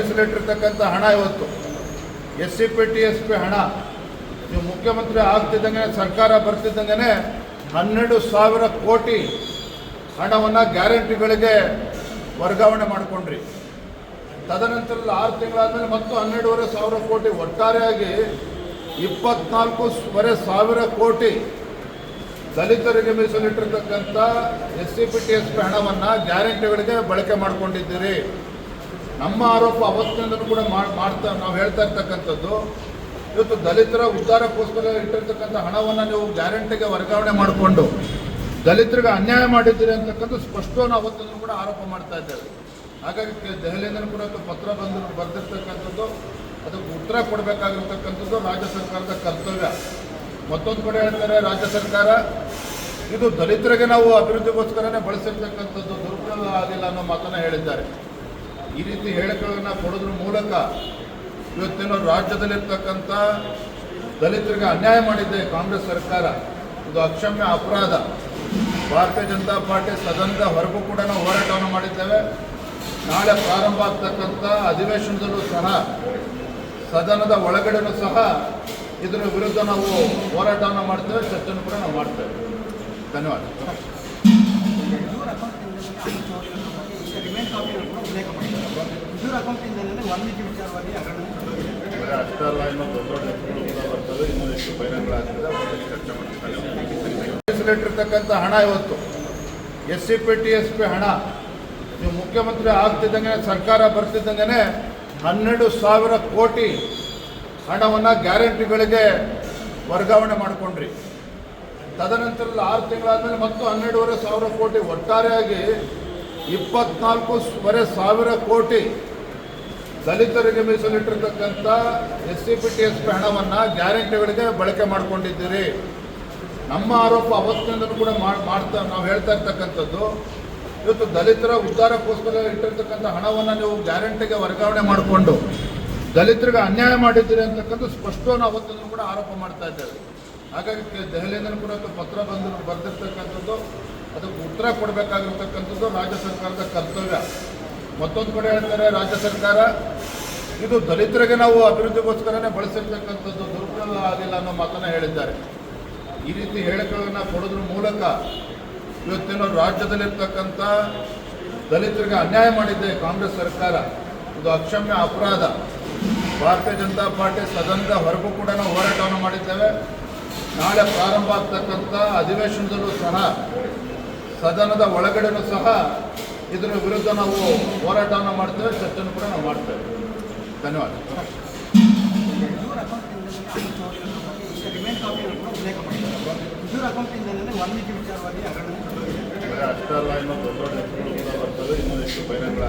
ಮೀಸಲಿಟ್ಟಿರ್ತಕ್ಕಂಥ ಹಣ ಇವತ್ತು. S C P, T S P ಹಣ. ನೀವು ಮುಖ್ಯಮಂತ್ರಿ ಆಗ್ತಿದ್ದಂಗೆ ಸರ್ಕಾರ ಬರ್ತಿದ್ದಂಗೆ ಹನ್ನೆರಡು ಸಾವಿರ ಕೋಟಿ ಹಣವನ್ನು ಗ್ಯಾರಂಟಿಗಳಿಗೆ ವರ್ಗಾವಣೆ ಮಾಡಿಕೊಂಡ್ರಿ. ತದನಂತರದ ಆರು ತಿಂಗಳಾದಮೇಲೆ ಮತ್ತು ಹನ್ನೆರಡೂವರೆ ಸಾವಿರ ಕೋಟಿ ಒಟ್ಟಾರೆಯಾಗಿ ಇಪ್ಪತ್ನಾಲ್ಕೂವರೆ ಸಾವಿರ ಕೋಟಿ ದಲಿತರಿಗೆ ಮೀಸಲಿಟ್ಟಿರ್ತಕ್ಕಂಥ S C P, T S P ಹಣವನ್ನು ಗ್ಯಾರಂಟಿಗಳಿಗೆ ಬಳಕೆ ಮಾಡಿಕೊಂಡಿದ್ದೀರಿ. ನಮ್ಮ ಆರೋಪ ಅವತ್ತಿನಿಂದಲೂ ಕೂಡ ಮಾಡ್- ಮಾಡ್ತಾ, ನಾವು ಹೇಳ್ತಾ ಇರ್ತಕ್ಕಂಥದ್ದು, ಇವತ್ತು ದಲಿತರ ಉದ್ಧಾರಕ್ಕೋಸ್ಕರ ಇಟ್ಟಿರ್ತಕ್ಕಂಥ ಹಣವನ್ನು ನೀವು ಗ್ಯಾರಂಟಿಗೆ ವರ್ಗಾವಣೆ ಮಾಡಿಕೊಂಡು ದಲಿತರಿಗೆ ಅನ್ಯಾಯ ಮಾಡಿದ್ದೀರಿ ಅಂತಕ್ಕಂಥ ಸ್ಪಷ್ಟವನ್ನು ಅವತ್ತಿಂದಲೂ ಕೂಡ ಆರೋಪ ಮಾಡ್ತಾ ಇದ್ದೇವೆ. ಹಾಗಾಗಿ ದೆಹಲಿಯಿಂದ ದೆಹಲಿಯಿಂದಲೂ ಕೂಡ ಪತ್ರ ಬಂದು ಬರೆದಿರ್ತಕ್ಕಂಥದ್ದು, ಅದಕ್ಕೆ ಉತ್ತರ ಕೊಡಬೇಕಾಗಿರ್ತಕ್ಕಂಥದ್ದು ರಾಜ್ಯ ಸರ್ಕಾರದ ಕರ್ತವ್ಯ. ಮತ್ತೊಂದು ಕಡೆ ಹೇಳ್ತಾರೆ ರಾಜ್ಯ ಸರ್ಕಾರ, ಇದು ದಲಿತರಿಗೆ ನಾವು ಅಭಿವೃದ್ಧಿಗೋಸ್ಕರನೇ ಬಳಸಿರ್ತಕ್ಕಂಥದ್ದು ದುರುಪಯೋಗ ಆಗಿಲ್ಲ ಅನ್ನೋ ಮಾತನ್ನು ಹೇಳಿದ್ದಾರೆ. ಈ ರೀತಿ ಹೇಳಿಕೆಗಳನ್ನು ಕೊಡೋದ್ರ ಮೂಲಕ ಇವತ್ತಿನ ರಾಜ್ಯದಲ್ಲಿರ್ತಕ್ಕಂಥ ದಲಿತರಿಗೆ ಅನ್ಯಾಯ ಮಾಡಿದ್ದೆ ಕಾಂಗ್ರೆಸ್ ಸರ್ಕಾರ. ಇದು ಅಕ್ಷಮ್ಯ ಅಪರಾಧ. ಭಾರತೀಯ ಜನತಾ ಪಾರ್ಟಿ ಸದನದ ಹೊರಗೂ ಕೂಡ ನಾವು ಹೋರಾಟವನ್ನು ಮಾಡಿದ್ದೇವೆ. ನಾಳೆ ಪ್ರಾರಂಭ ಆಗ್ತಕ್ಕಂಥ ಅಧಿವೇಶನದಲ್ಲೂ ಸಹ, ಸದನದ ಒಳಗಡೆನೂ ಸಹ ಇದರ ವಿರುದ್ಧ ನಾವು ಹೋರಾಟವನ್ನು ಮಾಡ್ತೇವೆ ಚರ್ಚೆಯನ್ನು ಕೂಡ ನಾವು ಮಾಡ್ತೇವೆ. ಧನ್ಯವಾದ. ಹುಜೂರ್ ಅಕೌಂಟಿಂದಲೇ ವಾಲ್ಮೀಕಿ ವಿಚಾರವಾಗಿ ಹಗರಣ ಬರೀ ಅಷ್ಟೇ ಅಲ್ಲ ಇನ್ನೂ ದೊಡ್ಡ ದೊಡ್ಡ ಹೆಸರುಗಳು ಕೂಡ ಬರ್ತವೆ ಇನ್ನೂ ಎಷ್ಟು ಬಹಿರಂಗಗಳಾಗ್ತದೆ ಅವನ್ನ ಚರ್ಚೆ ಮಾಡ್ತಾರೆ. ಮೀಸಲಿಟ್ಟಿರ್ತಕ್ಕಂಥ ಹಣ ಇವತ್ತು. S C P T S P ಹಣ. ನೀವು ಮುಖ್ಯಮಂತ್ರಿ ಆಗ್ತಿದ್ದಂಗೆ ಸರ್ಕಾರ ಬರ್ತಿದ್ದಂಗೆ ಹನ್ನೆರಡು ಸಾವಿರ ಕೋಟಿ ಹಣವನ್ನು ಗ್ಯಾರಂಟಿಗಳಿಗೆ ವರ್ಗಾವಣೆ ಮಾಡಿಕೊಂಡ್ರಿ. ತದನಂತರದಲ್ಲಿ ಆರು ತಿಂಗಳಾದಮೇಲೆ ಮತ್ತು ಹನ್ನೆರಡೂವರೆ ಸಾವಿರ ಕೋಟಿ ಒಟ್ಟಾರೆಯಾಗಿ ಇಪ್ಪತ್ನಾಲ್ಕೂವರೆ ಸಾವಿರ ಕೋಟಿ ದಲಿತರಿಗೆ ಮೀಸಲಿಟ್ಟಿರ್ತಕ್ಕಂಥ S C P T S P ಹಣವನ್ನು ಗ್ಯಾರಂಟಿಗಳಿಗೆ ಬಳಕೆ ಮಾಡಿಕೊಂಡಿದ್ದೀರಿ. ನಮ್ಮ ಆರೋಪ ಅವತ್ತಿನಿಂದಲೂ ಕೂಡ ಮಾಡ್- ಮಾಡ್ತಾ, ನಾವು ಹೇಳ್ತಾ ಇರ್ತಕ್ಕಂಥದ್ದು, ಇವತ್ತು ದಲಿತರ ಉದ್ಧಾರಕ್ಕೋಸ್ಕರ ಇಟ್ಟಿರ್ತಕ್ಕಂಥ ಹಣವನ್ನು ನೀವು ಗ್ಯಾರಂಟಿಗೆ ವರ್ಗಾವಣೆ ಮಾಡಿಕೊಂಡು ದಲಿತರಿಗೆ ಅನ್ಯಾಯ ಮಾಡಿದ್ದೀರಿ ಅಂತಕ್ಕಂಥ ಸ್ಪಷ್ಟವನ್ನು ಅವತ್ತಿಂದಲೂ ಕೂಡ ಆರೋಪ ಮಾಡ್ತಾ ಇದ್ದೇವೆ. ಹಾಗಾಗಿ ದೆಹಲಿಯಿಂದ ಕೂಡ ಪತ್ರ ಬಂದು ಬರೆದಿರ್ತಕ್ಕಂಥದ್ದು, ಅದಕ್ಕೆ ಉತ್ತರ ಕೊಡಬೇಕಾಗಿರ್ತಕ್ಕಂಥದ್ದು ರಾಜ್ಯ ಸರ್ಕಾರದ ಕರ್ತವ್ಯ. ಮತ್ತೊಂದು ಕಡೆ ಹೇಳ್ತಾರೆ ರಾಜ್ಯ ಸರ್ಕಾರ, ಇದು ದಲಿತರಿಗೆ ನಾವು ಅಭಿವೃದ್ಧಿಗೋಸ್ಕರನೇ ಬಳಸಿರ್ತಕ್ಕಂಥದ್ದು ದುರುಪಯೋಗ ಆಗಿಲ್ಲ ಅನ್ನೋ ಮಾತನ್ನು ಹೇಳಿದ್ದಾರೆ. ಈ ರೀತಿ ಹೇಳಿಕೆಗಳನ್ನು ಕೊಡೋದ್ರ ಮೂಲಕ ಇವತ್ತಿನ ರಾಜ್ಯದಲ್ಲಿರ್ತಕ್ಕಂಥ ದಲಿತರಿಗೆ ಅನ್ಯಾಯ ಮಾಡಿದ್ದೆ ಕಾಂಗ್ರೆಸ್ ಸರ್ಕಾರ. ಇದು ಅಕ್ಷಮ್ಯ ಅಪರಾಧ. ಭಾರತೀಯ ಜನತಾ ಪಾರ್ಟಿ ಸದನದ ಹೊರಗೂ ಕೂಡ ನಾವು ಹೋರಾಟವನ್ನು ಮಾಡಿದ್ದೇವೆ. ನಾಳೆ ಪ್ರಾರಂಭ ಆಗ್ತಕ್ಕಂಥ ಅಧಿವೇಶನದಲ್ಲೂ ಸಹ, ಸದನದ ಒಳಗಡೆನೂ ಸಹ ಇದರ ವಿರುದ್ಧ ನಾವು ಹೋರಾಟವನ್ನು ಮಾಡ್ತೇವೆ ಚರ್ಚೆಯನ್ನು ಕೂಡ ನಾವು ಮಾಡ್ತೇವೆ. ಧನ್ಯವಾದ. ಅಷ್ಟೆಲ್ಲ ಇನ್ನೊಂದು ದೊಡ್ಡ ದೊಡ್ಡ ಬರ್ತವೆ, ಇನ್ನೂ ಎಷ್ಟು ಬಹಿರಂಗಗಳಾಗ್ತದೆ